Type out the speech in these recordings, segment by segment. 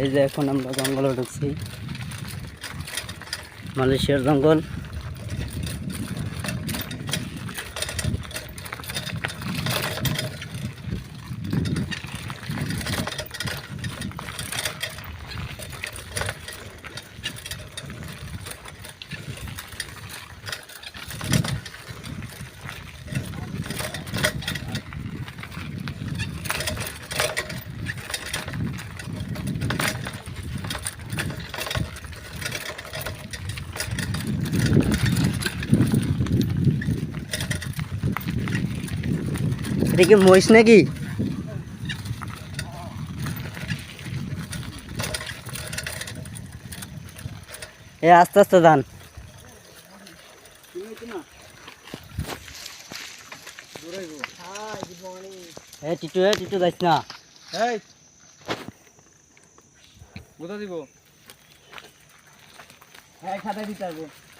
এই যে এখন আমরা জঙ্গলে ঢুকছি। মালয়েশিয়ার জঙ্গল। এটা কি মহিষ নাকি? এ আস্তে আস্তে যান। এ টিটু এ টিটু যাইস না। এই। দিব? হ্যাঁ খাতা দিতে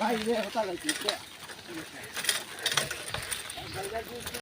বাপ